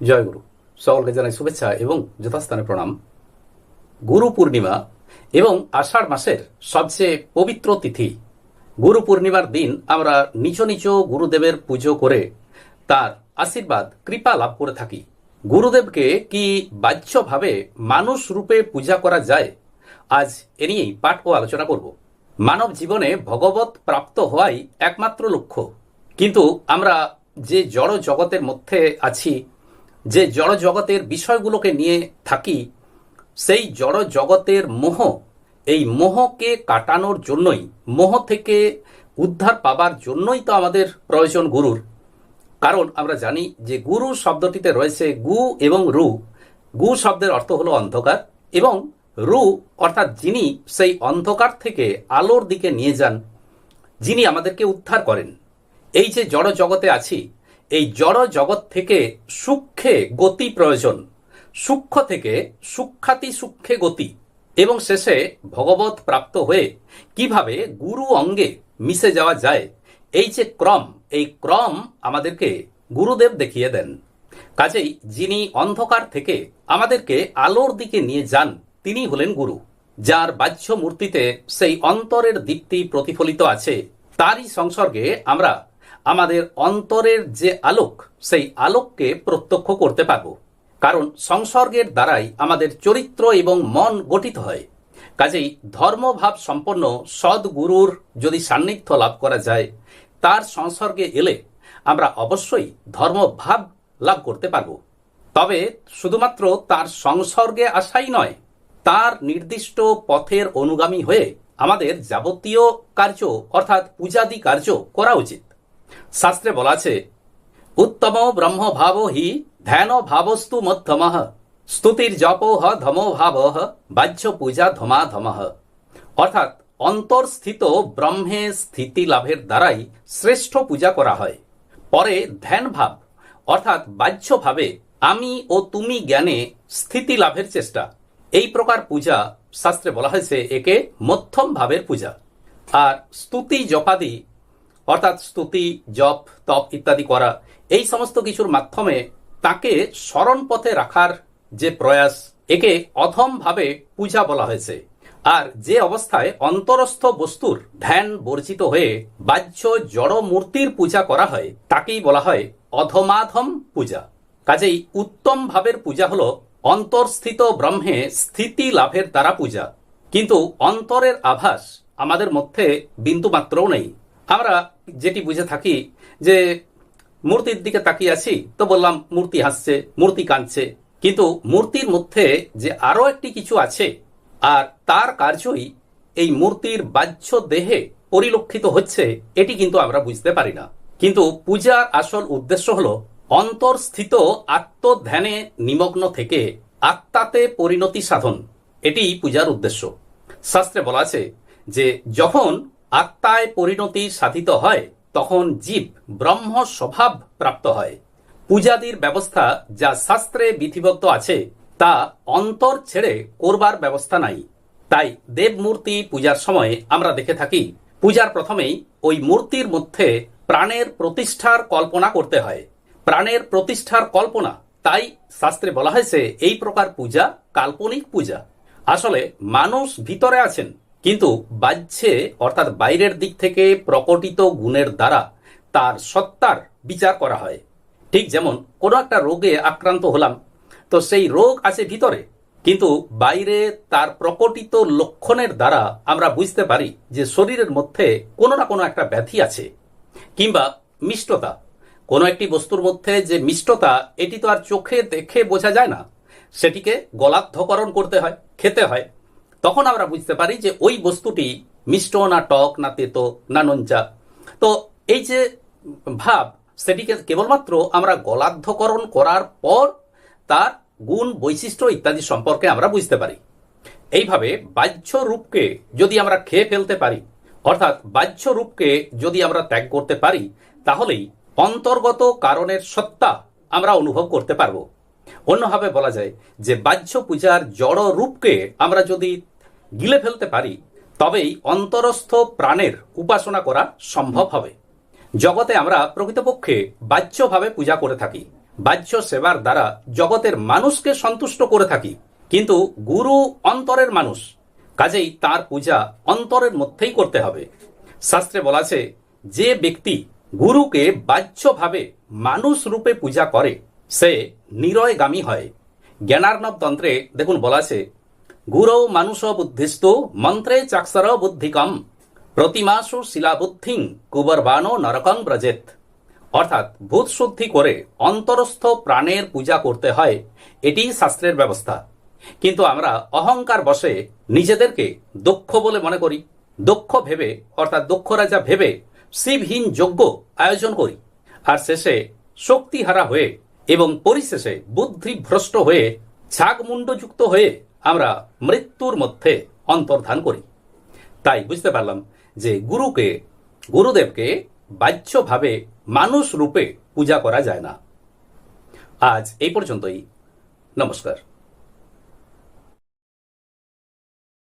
জয় গুরু। সকলকে জানাই শুভেচ্ছা এবং যথাস্থানে প্রণাম। গুরু পূর্ণিমা এবং আষাঢ় মাসের সবচেয়ে পবিত্র তিথি। গুরু পূর্ণিমার দিন আমরা নিজ নিজ গুরুদেবের পুজো করে তার আশীর্বাদ, কৃপা লাভ করে থাকি। গুরুদেবকে কি বাহ্যভাবে মানুষ রূপে পূজা করা যায়, আজ এ নিয়েই পাঠ ও আলোচনা করব। মানব জীবনে ভগবত প্রাপ্ত হওয়াই একমাত্র লক্ষ্য। কিন্তু আমরা যে জড় জগতের মধ্যে আছি যে জড় জগতের বিষয়গুলোকে নিয়ে থাকি, সেই জড় জগতের মোহ, এই মোহকে কাটানোর জন্যই, মোহ থেকে উদ্ধার পাবার জন্যই তো আমাদের প্রয়োজন গুরুর। কারণ আমরা জানি যে গুরু শব্দটিতে রয়েছে গু এবং রু। গু শব্দের অর্থ হলো অন্ধকার এবং রু অর্থাৎ যিনি সেই অন্ধকার থেকে আলোর দিকে নিয়ে যান, যিনি আমাদেরকে উদ্ধার করেন। এই যে জড় জগতে আছি এই জড় জগৎ থেকে সূক্ষ্মে গতি প্রয়োজন। সূক্ষ্ম থেকে সূক্ষাতি সূক্ষ্মে গতি। এবং শেষে ভগবত প্রাপ্ত হয়ে কীভাবে গুরু অঙ্গে মিশে যাওয়া যায়, এই যে ক্রম, এই ক্রম আমাদেরকে গুরুদেব দেখিয়ে দেন। কাজেই যিনি অন্ধকার থেকে আমাদেরকে আলোর দিকে নিয়ে যান, তিনি হলেন গুরু। যার বাহ্য মূর্তিতে সেই অন্তরের দীপ্তি প্রতিফলিত আছে, তারই সংসর্গে আমরা আমাদের অন্তরের যে আলোক, সেই আলোককে প্রত্যক্ষ করতে পারব। কারণ সংসর্গের দ্বারাই আমাদের চরিত্র এবং মন গঠিত হয়। কাজেই ধর্মভাব সম্পন্ন সদ্গুরুর যদি সান্নিধ্য লাভ করা যায়, তার সংসর্গে এলে আমরা অবশ্যই ধর্মভাব লাভ করতে পারব। তবে শুধুমাত্র তার সংসর্গে আসাই নয়, তার নির্দিষ্ট পথের অনুগামী হয়ে আমাদের যাবতীয় কার্য, অর্থাৎ পূজাদি কার্য করা উচিত। শাস্ত্রে বলা আছে, উত্তম ব্রহ্ম ভাব হি, ধ্যান ভাবস্তু মধ্যম, স্তুতির জপ হ, ধমো ভাব বাহ্য পূজা ধমা ধম। অর্থাৎ, অন্তর্স্থিত ব্রহ্মে স্থিতি লাভের দ্বারাই শ্রেষ্ঠ পূজা করা হয়। পরে ধ্যান ভাব, অর্থাৎ বাহ্যভাবে আমি ও তুমি জ্ঞানে স্থিতি লাভের চেষ্টা। এই প্রকার পূজা শাস্ত্রে বলা হয়েছে একে মধ্যম ভাবের পূজা। আর স্তুতি জপাদি অর্থাৎ স্তুতি, জপ, তপ ইত্যাদি করা, এই সমস্ত কিছুর মাধ্যমে তাকে স্মরণ পথে রাখার যে প্রয়াস, একে অধম ভাবে পূজা বলা হয়েছে। আর যে অবস্থায় অন্তরস্থ বস্তুর ধ্যান বর্জিত হয়ে বাহ্য জড় মূর্তির পূজা করা হয়, তাকেই বলা হয় অধমাধম পূজা। কাজেই উত্তম ভাবের পূজা হল অন্তর্স্থিত ব্রহ্মে স্থিতি লাভের দ্বারা পূজা। কিন্তু অন্তরের আভাস আমাদের মধ্যে বিন্দু মাত্রও নেই। আমরা যেটি বুঝে থাকি যে মূর্তির দিকে তাকিয়ে আছি, তো বললাম, মূর্তি হাসছে, মূর্তি কাঁদছে। কিন্তু মূর্তির মধ্যে যে আরও একটি কিছু আছে, আর তার কার্যই এই মূর্তির বাহ্য দেহে পরিলক্ষিত হচ্ছে, এটি কিন্তু আমরা বুঝতে পারি না। কিন্তু পূজার আসল উদ্দেশ্য হল অন্তর্স্থিত আত্মধ্যানে নিমগ্ন থেকে আত্মাতে পরিণতি সাধন। এটি পূজার উদ্দেশ্য। শাস্ত্রে বলা আছে যে, যখন আত্মায় পরিণতি সাধিত হয়, তখন জীব ব্রহ্ম স্বভাব প্রাপ্ত হয়। পূজাদির ব্যবস্থা যা শাস্ত্রে বিধিবদ্ধ আছে, তা অন্তর ছেড়ে করবার ব্যবস্থা নাই। তাই দেবমূর্তি পূজার সময় আমরা দেখে থাকি, পূজার প্রথমেই ওই মূর্তির মধ্যে প্রাণের প্রতিষ্ঠার কল্পনা করতে হয়। প্রাণের প্রতিষ্ঠার কল্পনা, তাই শাস্ত্রে বলা হয়েছে, এই প্রকার পূজা কাল্পনিক পূজা। আসলে মানুষ ভিতরে আছেন কিন্তু বাহ্যে অর্থাৎ বাইরের দিক থেকে প্রকটিত গুণের দ্বারা তার সত্তার বিচার করা হয়। ঠিক যেমন, কোনো একটা রোগে আক্রান্ত হলাম, তো সেই রোগ আছে ভিতরে। কিন্তু বাইরে তার প্রকটিত লক্ষণের দ্বারা আমরা বুঝতে পারি যে শরীরের মধ্যে কোনো না কোনো একটা ব্যাধি আছে, কিংবা মিষ্টতা। কোনো একটি বস্তুর মধ্যে যে মিষ্টতা, এটি তো আর চোখে দেখে বোঝা যায় না। সেটিকে গলাধ্যকরণ করতে হয়, খেতে হয়। তখন আমরা বুঝতে পারি যে ওই বস্তুটি মিষ্ট না টক না তেতো না নঞ্চা তো এই যে ভাব, সেটিকে কেবলমাত্র আমরা গলাধ্যকরণ করার পর তার গুণ, বৈশিষ্ট্য ইত্যাদি সম্পর্কে আমরা বুঝতে পারি। এইভাবে বাহ্য রূপকে যদি আমরা খেয়ে ফেলতে পারি, অর্থাৎ বাহ্য রূপকে যদি আমরা ত্যাগ করতে পারি, তাহলেই অন্তর্গত কারণের সত্তা আমরা অনুভব করতে পারব। অন্যভাবে বলা যায় যে বাহ্য পূজার জড় রূপকে আমরা যদি গিলে ফেলতে পারি, তবেই অন্তরস্থ প্রাণের উপাসনা করা সম্ভব হবে। জগতে আমরা প্রকৃতপক্ষে বাহ্যভাবে পূজা করে থাকি। বাহ্য সেবার দ্বারা জগতের মানুষকে সন্তুষ্ট করে থাকি। কিন্তু গুরু অন্তরের মানুষ, কাজেই তার পূজা অন্তরের মধ্যেই করতে হবে। শাস্ত্রে বলা আছে, যে ব্যক্তি গুরুকে বাহ্যভাবে মানুষ রূপে পূজা করে সে নিরয়গামী হয়। জ্ঞানার্ণব তন্ত্রে দেখুন বলা আছে, গুরৌ মানুষ বুদ্ধিস্ত, মন্ত্রে চাক্ষর বুদ্ধিকম, প্রতিমাসু শিলাবুদ্ধিং কুবরবানো নরকং ব্রজেত অর্থাৎ, ভূত শুদ্ধি করে অন্তরস্থ প্রাণের পূজা করতে হয়, এটি শাস্ত্রের ব্যবস্থা। কিন্তু আমরা অহংকার বসে নিজেদেরকে দক্ষ বলে মনে করি দক্ষ ভেবে, অর্থাৎ দক্ষ রাজা ভেবে শিবহীন যজ্ঞ আয়োজন করি, আর শেষে শক্তিহারা হয়ে এবং পরিশেষে বুদ্ধিভ্রষ্ট হয়ে ছাগমুণ্ডযুক্ত হয়ে আমরা মৃত্যুর মধ্যে অন্তর্ধান করি। তাই বুঝতে পারলাম যে গুরুকে, গুরুদেবকে বাহ্যভাবে মানুষ রূপে পূজা করা যায় না। আজ এই পর্যন্তই। নমস্কার।